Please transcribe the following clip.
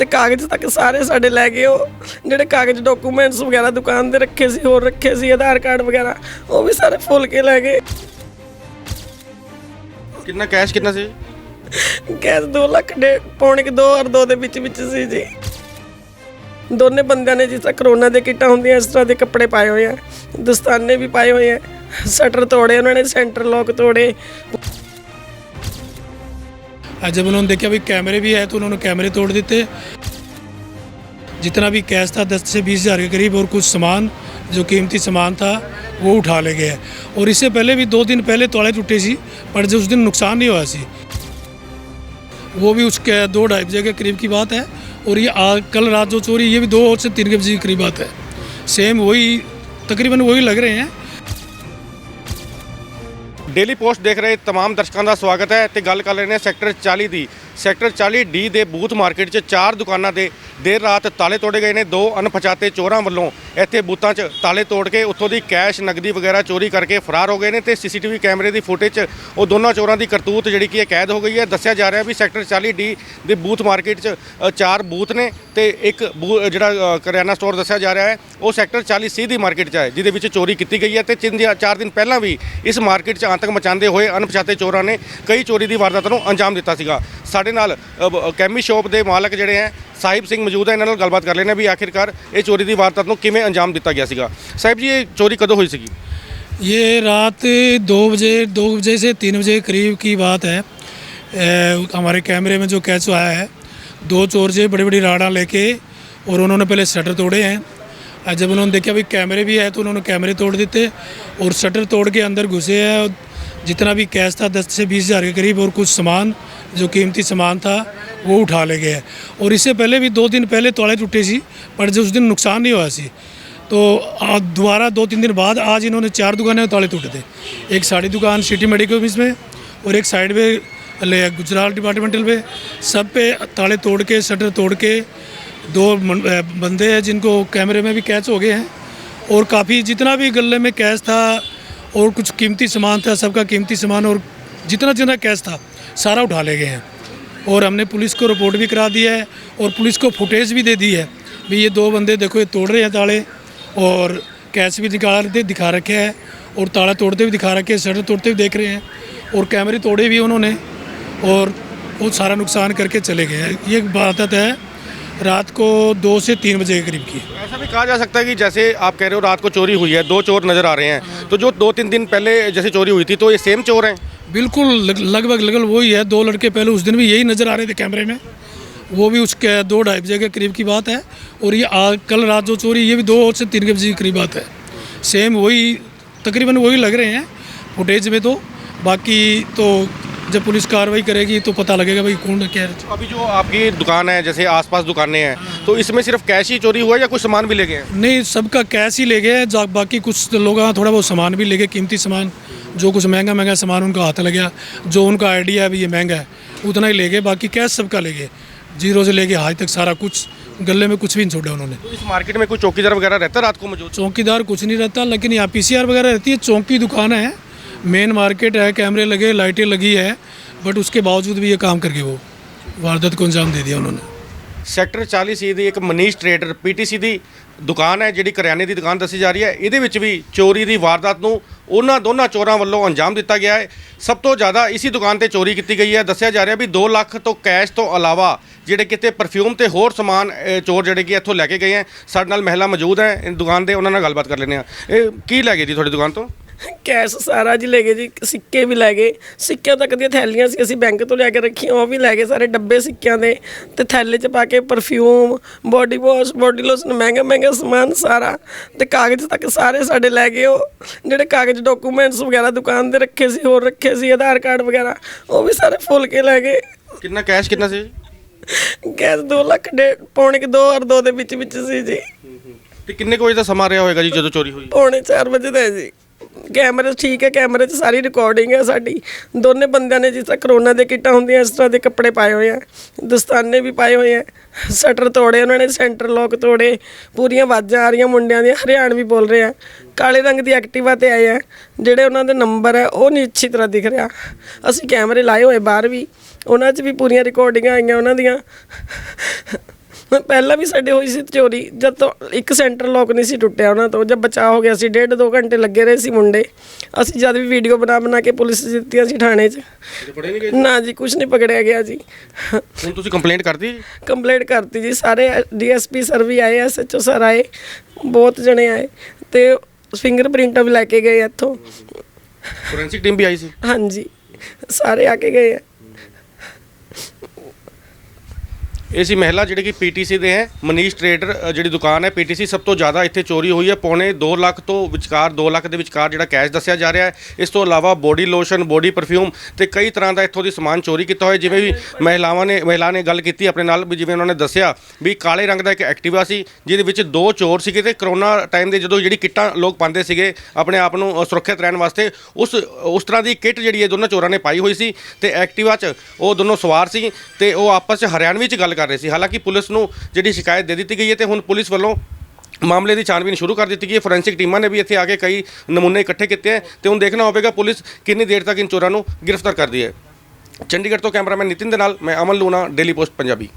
ਤੇ ਕਾਗਜ਼ ਤੱਕ ਸਾਰੇ ਸਾਡੇ ਲੈ ਗਏ ਉਹ। ਜਿਹੜੇ ਕਾਗਜ਼ ਡਾਕੂਮੈਂਟਸ ਵਗੈਰਾ ਦੁਕਾਨ ਤੇ ਰੱਖੇ ਸੀ ਹੋਰ ਰੱਖੇ ਸੀ ਆਧਾਰ ਕਾਰਡ ਵਗੈਰਾ ਉਹ ਵੀ ਸਾਰੇ ਫੁੱਲ ਕੇ ਲੈ ਗਏ। ਕਿੰਨਾ ਕੈਸ਼ ਕਿੰਨਾ ਸੀ? ਗੈਸ 2 ਲੱਖ ਦੇ ਪੌਣੇ ਕਿ 2 ਔਰ 2 ਦੇ ਵਿੱਚ ਵਿੱਚ ਸੀ ਜੀ। ਦੋਨੇ ਬੰਦਿਆਂ ਨੇ ਜਿਸ ਤਰ੍ਹਾਂ ਕਰੋਨਾ ਦੇ ਕਿੱਟਾਂ ਹੁੰਦੀਆਂ ਇਸ ਤਰ੍ਹਾਂ ਦੇ ਕੱਪੜੇ ਪਾਏ ਹੋਏ ਆ। ਦਸਤਾਨੇ ਵੀ ਪਾਏ ਹੋਏ ਆ ਸ਼ਟਰ ਤੋੜੇ ਉਹਨਾਂ ਨੇ ਸੈਂਟਰ ਲੋਕ ਤੋੜੇ। जब उन्होंने देखा भाई कैमरे भी है तो उन्होंने कैमरे तोड़ देते। जितना भी कैश था दस से बीस हज़ार के करीब और कुछ सामान जो कीमती सामान था वो उठा ले गए। और इससे पहले भी दो दिन पहले तोड़े टूटे सी पर जो उस दिन नुकसान नहीं हुआ सी वो भी उसके दो ढाई बजे के करीब की बात है। और ये आ, कल रात जो चोरी ये भी दो से तीन बजे के करीब बात है। सेम वही तकरीबन वही लग रहे हैं। ਡੇਲੀ ਪੋਸਟ ਦੇਖ ਰਹੇ तमाम ਦਰਸ਼ਕਾਂ ਦਾ ਸਵਾਗਤ ਹੈ ਤੇ ਗੱਲ ਕਰ ਰਹੇ ਨੇ ਸੈਕਟਰ 40 ਦੀ ਸੈਕਟਰ 40 ਡੀ ਦੇ ਬੂਥ ਮਾਰਕੀਟ 'ਚ ਚਾਰ ਦੁਕਾਨਾਂ ਦੇ ਦੇਰ ਰਾਤ ਤਾਲੇ ਤੋੜੇ ਗਏ ਨੇ। ਦੋ ਅਣਪਛਾਤੇ ਚੋਰਾਂ ਵੱਲੋਂ ਇੱਥੇ ਬੂਥਾਂ 'ਚ ਤਾਲੇ ਤੋੜ ਕੇ ਉੱਥੋਂ ਦੀ ਕੈਸ਼, ਨਗਦੀ ਵਗੈਰਾ ਚੋਰੀ ਕਰਕੇ ਫਰਾਰ ਹੋ ਗਏ ਨੇ ਤੇ ਸੀਸੀਟੀਵੀ ਕੈਮਰੇ ਦੀ ਫੁਟੇਜ 'ਚ ਉਹ ਦੋਨਾਂ ਚੋਰਾਂ ਦੀ ਕਰਤੂਤ ਜਿਹੜੀ ਕਿ ਇਹ ਕੈਦ ਹੋ ਗਈ ਹੈ। ਦੱਸਿਆ ਜਾ ਰਿਹਾ ਵੀ ਸੈਕਟਰ 40 ਡੀ ਦੇ ਬੂਥ ਮਾਰਕੀਟ 'ਚ ਚਾਰ ਬੂਥ ਨੇ ਤੇ ਇੱਕ ਬੂ- ਜਿਹੜਾ ਕਰਿਆਨਾ ਸਟੋਰ ਦੱਸਿਆ ਜਾ ਰਿਹਾ ਹੈ, ਉਹ ਸੈਕਟਰ 40 ਸੀ ਦੀ ਮਾਰਕੀਟ 'ਚ ਹੈ, ਜਿਹਦੇ ਵਿੱਚ ਚੋਰੀ ਕੀਤੀ ਗਈ ਹੈ ਤੇ ਤਿੰਨ ਦੀਆਂ ਚਾਰ ਦਿਨ ਪਹਿਲਾਂ ਵੀ ਇਸ ਮਾਰਕੀਟ 'ਚ ਆਤੰਕ ਮਚਾਉਂਦੇ ਹੋਏ ਅਣਪਛਾਤੇ ਚੋਰਾਂ ਨੇ ਕਈ ਚੋਰੀ ਦੀ ਵਾਰਦਾਤਾਂ ਨੂੰ ਅੰਜਾਮ ਦਿੱਤਾ ਸੀਗਾ। ਸਾਡੇ ਨਾਲ ਅ, ਬ- ਕੈਮੀ ਸ਼ਾਪ ਦੇ ਮਾਲਕ ਜਿਹੜੇ ਹੈ ਸਾਹਿਬ ਸਿੰਘ ਮੌਜੂਦ ਹੈ ਇਹਨਾਂ ਨਾਲ ਗੱਲਬਾਤ ਕਰ ਲੈਣੇ ਵੀ ਆਖਿਰਕਾਰ ਇਹ ਚੋਰੀ ਦੀ ਵਾਰਦਾਤ ਨੂੰ ਕਿਵੇਂ ਅੰਜਾਮ ਦਿੱਤਾ ਗਿਆ ਸੀਗਾ ਸਾਹਿਬ ਜੀ ਇਹ ਚੋਰੀ ਕਦੋਂ ਹੋਈ ਸੀਗੀ ये रात दो बजे दो बजे से तीन बजे के करीब की बात है ए, हमारे कैमरे में जो कैच आया है दो चोर से बड़ी बड़ी राड़ा लेके और उन्होंने पहले शटर तोड़े हैं और जब उन्होंने देखा भाई कैमरे भी है तो उन्होंने कैमरे तोड़ देते और शटर तोड़ के अंदर घुसे हैं और जितना भी कैश था, दस से बीस हज़ार के करीब और कुछ सामान, जो कीमती सामान था, वो उठा ले गए। और इससे पहले भी दो दिन पहले तोड़े टूटे सी, पर जो उस दिन नुकसान नहीं हुआ सी तो दोबारा दो तीन दिन बाद आज इन्होंने चार दुकानें ताले टूटे थे। एक साड़ी दुकान सिटी मेडिकल ऑफ़िस में और एक साइड में ले गुजरात डिपार्टमेंटल पे। सब पे ताले तोड़ के, शटर तोड़ के, दो बंदे हैं जिनको कैमरे में भी कैच हो गए हैं। और काफ़ी जितना भी गले में कैच था और कुछ कीमती सामान था, सबका कीमती सामान और जितना जितना कैश था, सारा उठा ले गए हैं। और हमने पुलिस को रिपोर्ट भी करा दी है और पुलिस को फुटेज भी दे दी है भी ये दो बंदे देखो, ये तोड़ रहे हैं ताले और कैश भी निकाल के दिखा रखे हैं और ताला तोड़ते भी दिखा रखे हैं, शटर तोड़ते भी देख रहे हैं और कैमरे तोड़े भी उन्होंने और वो सारा नुकसान करके चले गए हैं। ये वारदात है, रात को दो से तीन बजे के करीब की। ऐसा भी कहा जा सकता है कि जैसे आप कह रहे हो रात को चोरी हुई है, दो चोर नज़र आ रहे हैं। तो जो दो तीन दिन पहले जैसे चोरी हुई थी तो ये सेम चोर हैं? बिल्कुल लगभग लगभग वही है। दो लड़के पहले उस दिन भी यही नज़र आ रहे थे कैमरे में। वो भी उसके दो ढाई बजे के करीब की बात है। और ये आ, कल रात जो चोरी ये भी दो से तीन के बजे के करीब बात है। सेम वही तकरीबन वही लग रहे हैं फुटेज में तो। बाकी तो जब पुलिस कार्रवाई करेगी तो पता लगेगा भाई कौन क्या है। अभी जो आपकी दुकान है जैसे आसपास दुकानें हैं तो इसमें सिर्फ़ कैश ही चोरी हुआ या कुछ सामान भी ले गए नहीं सबका कैश ही ले गए बाकी कुछ लोग थोड़ा बहुत सामान भी ले गए कीमती सामान जो कुछ महँगा महँगा सामान उनका हाथ लग गया जो उनका आइडिया है ये महँगा है उतना ही ले गए बाकी कैश सबका ले गए ज़ीरो से लेके हाई तक सारा कुछ गले में कुछ भी नहीं छोड़ा उन्होंने। तो इस मार्केट में कोई चौकीदार वगैरह रहता है रात को मौजूद? चौकीदार कुछ नहीं रहता लेकिन यहाँ पीसीआर वगैरह रहती है चौकी दुकान है मेन मार्केट है कैमरे लगे लाइटें लगी है बट उसके बावजूद भी ये काम करके वो वारदात को अंजाम दे दिया उन्होंने ਸੈਕਟਰ 40 ਸੀ ਦੀ ਇੱਕ ਮਨੀਸ਼ ਟਰੇਡਰ ਪੀਟੀਸੀ ਦੀ ਦੁਕਾਨ ਹੈ ਜਿਹੜੀ ਕਰਿਆਨੇ ਦੀ ਦੁਕਾਨ ਦੱਸੀ ਜਾ ਰਹੀ ਹੈ ਇਹਦੇ ਵਿੱਚ ਵੀ ਚੋਰੀ ਦੀ ਵਾਰਦਾਤ ਨੂੰ ਉਹਨਾਂ ਦੋਨਾਂ ਚੋਰਾਂ ਵੱਲੋਂ ਅੰਜਾਮ ਦਿੱਤਾ ਗਿਆ ਹੈ ਸਭ ਤੋਂ ਜ਼ਿਆਦਾ ਇਸੀ ਦੁਕਾਨ ਤੇ ਚੋਰੀ ਕੀਤੀ ਗਈ ਹੈ ਦੱਸਿਆ ਜਾ ਰਿਹਾ ਵੀ 2 ਲੱਖ ਤੋਂ ਕੈਸ਼ ਤੋਂ ਇਲਾਵਾ ਜਿਹੜੇ ਕਿਤੇ ਪਰਫਿਊਮ ਤੇ ਹੋਰ ਸਮਾਨ ਅ, ਚੋਰ ਜਿਹੜੇ ਕਿ ਇੱਥੋਂ ਲੈ ਕੇ ਗਏ ਹੈ ਸਾਡੇ ਨਾਲ ਮਹਿਲਾ ਮੌਜੂਦ ਹੈ ਇਸ ਦੁਕਾਨ ਦੇ ਉਹਨਾਂ ਨਾਲ ਗੱਲਬਾਤ ਕਰ ਲੈਂਦੇ ਆ ਇਹ ਕੀ ਲੈ ਗਏ ਜੀ ਤੁਹਾਡੀ ਦੁਕਾਨ ਤੋਂ ਕੈਸ਼ ਸਾਰਾ ਜੀ ਲੈ ਗਏ ਜੀ ਸਿੱਕੇ ਵੀ ਲੈ ਗਏ। ਸਿੱਕਿਆਂ ਤੱਕ ਦੀਆਂ ਥੈਲੀਆਂ ਸੀ ਅਸੀਂ ਬੈਂਕ ਤੋਂ ਲਿਆ ਕੇ ਰੱਖੀਆਂ ਉਹ ਵੀ ਲੈ ਗਏ ਸਾਰੇ ਡੱਬੇ ਸਿੱਕਿਆਂ ਦੇ। ਤੇ ਥੈਲੇ 'ਚ ਪਾ ਕੇ perfume body wash body lotion ਮਹਿੰਗਾ ਮਹਿੰਗਾ ਸਮਾਨ ਸਾਰਾ। ਤੇ ਕਾਗਜ਼ ਤੱਕ ਸਾਰੇ ਸਾਡੇ ਲੈ ਗਏ ਉਹ। ਜਿਹੜੇ ਕਾਗਜ਼ ਡਾਕੂਮੈਂਟਸ ਵਗੈਰਾ ਦੁਕਾਨ ਤੇ ਰੱਖੇ ਸੀ ਹੋਰ ਰੱਖੇ ਸੀ ਆਧਾਰ ਕਾਰਡ ਵਗੈਰਾ ਉਹ ਵੀ ਸਾਰੇ ਫੁੱਲ ਕੇ ਲੈ ਗਏ। ਕਿੰਨਾ ਕੈਸ਼ ਕਿੰਨਾ ਸੀ? ਕੈਸ਼ 2 ਲੱਖ ਦੇ ਪੌਣੇ ਕਿ 2 ਔਰ 2 ਦੇ ਵਿੱਚ ਵਿੱਚ ਸੀ ਜੀ। ਤੇ ਕਿੰਨੇ ਕੁ ਵਜੇ ਦਾ ਸਮਾਂ ਰਿਹਾ ਹੋਏਗਾ ਜੀ ਜਦੋਂ ਚੋਰੀ ਹੋਈ? ਪੌਣੇ 4 ਵਜੇ ਦਾ ਹੈ ਜੀ। ਕੈਮਰੇ ਠੀਕ ਹੈ, ਕੈਮਰੇ 'ਚ ਸਾਰੀ ਰਿਕਾਰਡਿੰਗ ਹੈ ਸਾਡੀ। ਦੋਨੇ ਬੰਦਿਆਂ ਨੇ ਜਿਸ ਤਰ੍ਹਾਂ ਕਰੋਨਾ ਦੇ ਕਿੱਟਾਂ ਹੁੰਦੀਆਂ, ਇਸ ਤਰ੍ਹਾਂ ਦੇ ਕੱਪੜੇ ਪਾਏ ਹੋਏ ਆ। ਦਸਤਾਨੇ ਵੀ ਪਾਏ ਹੋਏ ਆ। ਸ਼ਟਰ ਤੋੜੇ, ਉਹਨਾਂ ਨੇ ਸੈਂਟਰ ਲੋਕ ਤੋੜੇ। ਪੂਰੀਆਂ ਆਵਾਜ਼ਾਂ ਆ ਰਹੀਆਂ ਮੁੰਡਿਆਂ ਦੀਆਂ ਹਰਿਆਣਵੀ ਬੋਲ ਰਹੇ। ਆ ਕਾਲੇ ਰੰਗ ਦੀ ਐਕਟਿਵਾ ਤੇ ਆਏ ਆ। ਜਿਹੜੇ ਉਹਨਾਂ ਦੇ ਨੰਬਰ ਹੈ ਉਹ ਨਹੀਂ ਅੱਛੀ ਤਰ੍ਹਾਂ ਦਿਖ ਰਿਹਾ। ਅਸੀਂ ਕੈਮਰੇ ਲਾਏ ਹੋਏ ਬਾਹਰ ਵੀ। ਉਹਨਾਂ 'ਚ ਵੀ ਪੂਰੀਆਂ ਰਿਕਾਰਡਿੰਗਾਂ ਆਈਆਂ, ਉਹਨਾਂ ਦੀਆਂ। ਪਹਿਲਾਂ ਵੀ ਸਾਡੇ ਹੋਈ ਸੀ ਚੋਰੀ ਜਦ ਤੋਂ ਇੱਕ ਸੈਂਟਰ ਲੋਕ ਨਹੀਂ ਸੀ ਟੁੱਟਿਆ ਉਹਨਾਂ ਤੋਂ ਜਦ ਬਚਾਅ ਹੋ ਗਿਆ ਸੀ ਡੇਢ ਦੋ ਘੰਟੇ ਲੱਗੇ ਰਹੇ ਸੀ ਮੁੰਡੇ। ਅਸੀਂ ਜਦ ਵੀ ਵੀਡੀਓ ਬਣਾ ਬਣਾ ਕੇ ਪੁਲਿਸ ਦਿੱਤੀਆਂ ਸੀ ਥਾਣੇ 'ਚ। ਨਾ ਜੀ ਕੁਝ ਨਹੀਂ ਪਕੜਿਆ ਗਿਆ ਜੀ। ਹੁਣ ਤੁਸੀਂ ਕੰਪਲੇਂਟ ਕਰਤੀ ਜੀ? ਕੰਪਲੇਂਟ ਕਰਤੀ ਜੀ ਸਾਰੇ ਡੀਐਸਪੀ ਸਰ ਵੀ ਆਏ ਐਸਐਚਓ ਸਰ ਆਏ ਬਹੁਤ ਜਣੇ ਆਏ ਤੇ ਫਿੰਗਰਪ੍ਰਿੰਟ ਵੀ ਲੈ ਕੇ ਗਏ ਇੱਥੋਂ। ਫੋਰੈਂਸਿਕ ਟੀਮ ਵੀ ਆਈ ਸੀ? ਹਾਂਜੀ ਸਾਰੇ ਆ ਕੇ ਗਏ ਆ। ਇਹ ਸੀ ਮਹਿਲਾ ਜਿਹੜੇ ਕਿ ਪੀਟੀਸੀ ਦੇ ਹੈ। ਮਨੀਸ਼ ਟਰੇਡਰ ਜਿਹੜੀ ਦੁਕਾਨ ਹੈ ਪੀਟੀਸੀ, ਸਭ ਤੋਂ ਜ਼ਿਆਦਾ ਇੱਥੇ ਚੋਰੀ ਹੋਈ ਹੈ। ਪੌਣੇ 2 ਲੱਖ ਤੋਂ ਵਿਚਕਾਰ 2 ਲੱਖ ਦੇ ਵਿਚਕਾਰ ਜਿਹੜਾ ਕੈਸ਼ ਦੱਸਿਆ ਜਾ ਰਿਹਾ ਹੈ। ਇਸ ਤੋਂ ਇਲਾਵਾ ਬੋਡੀ ਲੋਸ਼ਨ, ਬੋਡੀ ਪਰਫਿਊਮ ਤੇ ਕਈ ਤਰ੍ਹਾਂ ਦਾ ਇੱਥੋਂ ਦੀ ਸਮਾਨ ਚੋਰੀ ਕੀਤਾ ਹੋਇਆ ਜਿਵੇਂ ਵੀ ਮਹਿਲਾਵਾਂ ਨੇ, ਮਹਿਲਾ ਨੇ ਗੱਲ ਕੀਤੀ ਆਪਣੇ ਨਾਲ ਵੀ ਜਿਵੇਂ ਉਹਨਾਂ ਨੇ ਦੱਸਿਆ ਵੀ ਕਾਲੇ ਰੰਗ ਦਾ ਇੱਕ ਐਕਟਿਵਾ ਸੀ, ਜਿਹਦੇ ਵਿੱਚ ਦੋ ਚੋਰ ਸੀਗੇ ਤੇ ਕਰੋਨਾ ਟਾਈਮ ਦੇ ਜਦੋਂ ਜਿਹੜੀ ਕਿੱਟਾਂ ਲੋਕ ਪਾਉਂਦੇ ਸੀਗੇ ਆਪਣੇ ਆਪ ਨੂੰ ਸੁਰੱਖਿਅਤ ਰਹਿਣ ਵਾਸਤੇ, ਉਸ ਉਸ ਤਰ੍ਹਾਂ ਦੀ ਕਿੱਟ ਜਿਹੜੀ ਹੈ ਦੋਨਾਂ ਚੋਰਾਂ ਨੇ ਪਾਈ ਹੋਈ ਸੀ ਤੇ ਐਕਟਿਵਾ 'ਚ ਉਹ ਦੋਨੋਂ ਸਵਾਰ ਸੀ ਤੇ ਉਹ ਆਪਸ 'ਚ ਹਰਿਆਣਵੀ 'ਚ ਗੱਲ ਕਰ ਕਰ ਰਹੇ ਸੀ। ਹਾਲਾਂਕਿ ਪੁਲਿਸ ਨੂੰ ਜਿਹੜੀ ਸ਼ਿਕਾਇਤ ਦੇ ਦਿੱਤੀ ਗਈ ਹੈ ਤੇ ਹੁਣ ਪੁਲਿਸ ਵੱਲੋਂ ਮਾਮਲੇ ਦੀ ਛਾਣਬੀਨ ਸ਼ੁਰੂ ਕਰ ਦਿੱਤੀ ਗਈ ਹੈ। ਫੋਰੈਂਸਿਕ ਟੀਮਾਂ ਨੇ ਵੀ ਇੱਥੇ ਆ ਕੇ ਕਈ ਨਮੂਨੇ ਇਕੱਠੇ ਕੀਤੇ ਹੈ ਤੇ ਹੁਣ ਦੇਖਣਾ ਹੋਵੇਗਾ ਪੁਲਿਸ ਕਿੰਨੀ ਦੇਰ ਤੱਕ ਇਨ ਚੋਰਾਂ ਨੂੰ ਗ੍ਰਿਫਤਾਰ ਕਰਦੀ ਹੈ। ਚੰਡੀਗੜ੍ਹ ਤੋਂ ਕੈਮਰਾਮੈਨ ਨਿਤਿਨ ਦੇ ਨਾਲ, ਮੈਂ ਅਮਨ ਲੂਣਾ, ਡੇਲੀ ਪੋਸਟ ਪੰਜਾਬੀ।